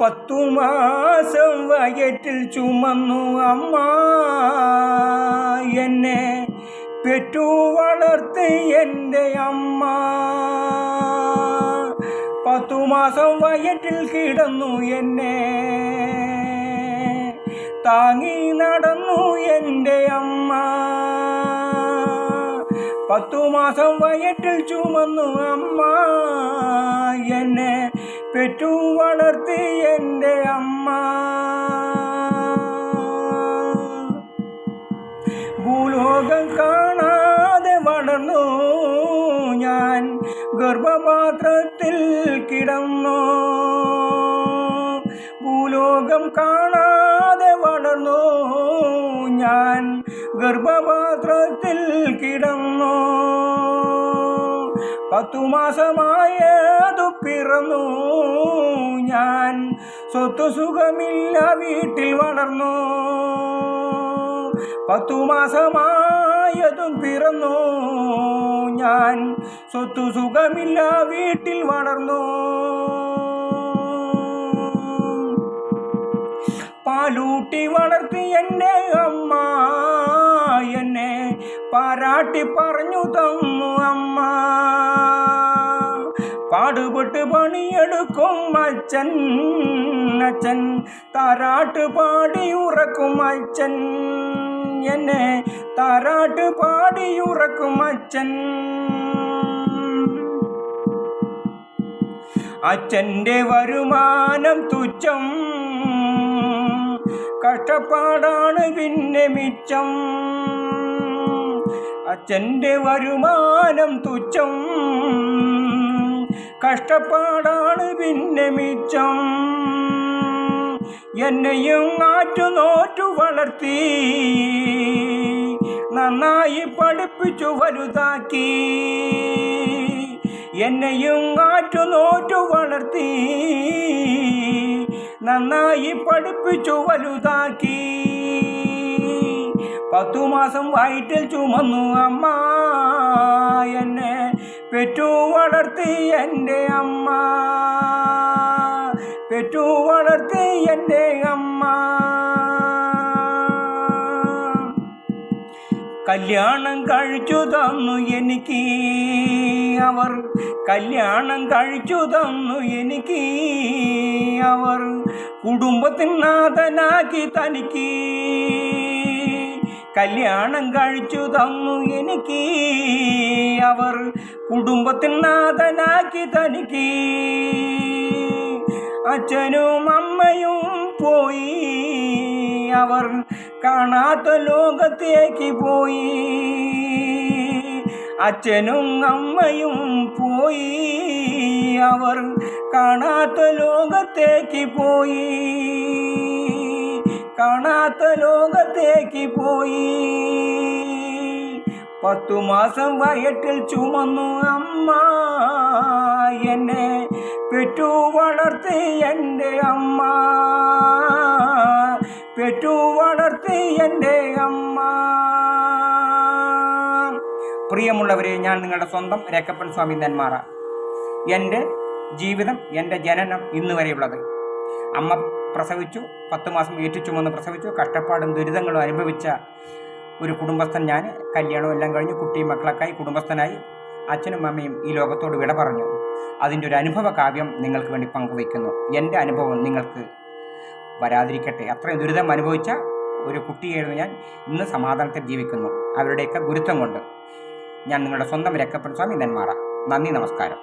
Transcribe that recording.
പത്തു മാസം വയറ്റിൽ ചുമന്നു അമ്മ എന്നെ പെറ്റു വളർത്ത് എന്റെ അമ്മ. പത്തു മാസം വയറ്റിൽ കിടന്നു എന്നെ താങ്ങി നടന്നു എന്റെ അമ്മ. പത്തു മാസം വയറ്റിൽ ചുമന്നു അമ്മ. എന്നെ പെറ്റു വളർത്തി എന്റെ അമ്മ. ഭൂലോകം കാണാതെ വളർന്നു. ഞാൻ ഗർഭപാത്രത്തിൽ കിടന്നു. ഭൂലോകം കാണാതെ വളർന്നു. ഞാൻ ഗർഭപാത്രത്തിൽ കിടന്നു. പത്തു മാസമായതു പിറന്നു. ഞാൻ സ്വത്തു സുഖമില്ല വീട്ടിൽ വളർന്നു. പത്തു മാസമായതും പിറന്നു. ഞാൻ സ്വത്തു സുഖമില്ല വീട്ടിൽ വളർന്നു. പാലൂട്ടി വളർത്തി എന്നെ അമ്മ എന്നെ പാരാട്ടി പറഞ്ഞു തന്നു അമ്മ. പാടുപെട്ട് പണിയെടുക്കും അച്ഛൻ അച്ഛൻ താരാട്ട് പാടി ഉറക്കും അച്ഛൻ. എന്നെ താരാട്ട് പാടി ഉറക്കും അച്ഛൻ. അച്ഛന്റെ വരുമാനം തുച്ഛം കഷ്ടപ്പാടാണ് പിന്നെ മിച്ചം. അച്ഛന്റെ വരുമാനം തുച്ഛം. കഷ്ടപ്പാടാണ് പിന്നെ മിച്ചം. എന്നെയും ആറ്റു നോറ്റു വളർത്തി നന്നായി പഠിപ്പിച്ചു വലുതാക്കി. എന്നെയും ആറ്റു നോറ്റു വളർത്തി നന്നായി പഠിപ്പിച്ചു വലുതാക്കി. പത്തു മാസം വയറ്റിൽ ചുമന്നു അമ്മ. എന്നെ പെറ്റു വളർത്തി എന്റെ അമ്മ. പെറ്റു വളർത്തി എന്റെ അമ്മ. കല്യാണം കഴിച്ചു തന്നു എനിക്ക്. അവർ കല്യാണം കഴിച്ചു തന്നു എനിക്ക്. അവർ കുടുംബത്തിനാഥനാക്കി തനിക്ക്. കല്യാണം കഴിച്ചു തന്നു എനിക്ക്. അവർ കുടുംബത്തിനാഥനാക്കി തനിക്ക്. അച്ഛനും അമ്മയും പോയി. അവർ കാണാത്ത ലോകത്തേക്ക് പോയി. അച്ഛനും അമ്മയും പോയി. അവർ കാണാത്ത ലോകത്തേക്ക് പോയി. കാണാത്ത ലോകത്തേക്ക് പോയി. പത്തു മാസം വയറ്റിൽ ചുമന്നു. അമ്മ എന്നെ പെറ്റു വളർത്തി എന്റെ അമ്മ. പെറ്റു വളർത്തി എന്റെ അമ്മ. പ്രിയമുള്ളവരെ ഞാൻ നിങ്ങളുടെ സ്വന്തം രക്കപ്പൻ സ്വാമി നെന്മാറ. എന്റെ ജീവിതം എന്റെ ജനനം ഇന്ന് വരെയുള്ളത് അമ്മ പ്രസവിച്ചു പത്ത് മാസം ഏറ്റുചുമന്ന് പ്രസവിച്ചു. കഷ്ടപ്പാടും ദുരിതങ്ങളും അനുഭവിച്ച ഒരു കുടുംബസ്ഥൻ ഞാൻ. കല്യാണം എല്ലാം കഴിഞ്ഞ് കുട്ടിയും മക്കളൊക്കെയായി കുടുംബസ്ഥനായി അച്ഛനും അമ്മയും ഈ ലോകത്തോട് വിട പറഞ്ഞു. അതിന്റെ ഒരു അനുഭവ കാവ്യം നിങ്ങൾക്ക് വേണ്ടി പങ്കുവയ്ക്കുന്നു. എന്റെ അനുഭവം നിങ്ങൾക്ക് വരാതിരിക്കട്ടെ. അത്രയും ദുരിതം അനുഭവിച്ച ഒരു കുട്ടിയായിരുന്നു ഞാൻ. ഇന്ന് സമാധാനത്തിൽ ജീവിക്കുന്നു. അവരുടെയൊക്കെ ഗുരുത്വം കൊണ്ട് ഞാൻ നിങ്ങളുടെ സ്വന്തം രക്കപ്പൻ സ്വാമി നെന്മാറ നന്ദി നമസ്കാരം.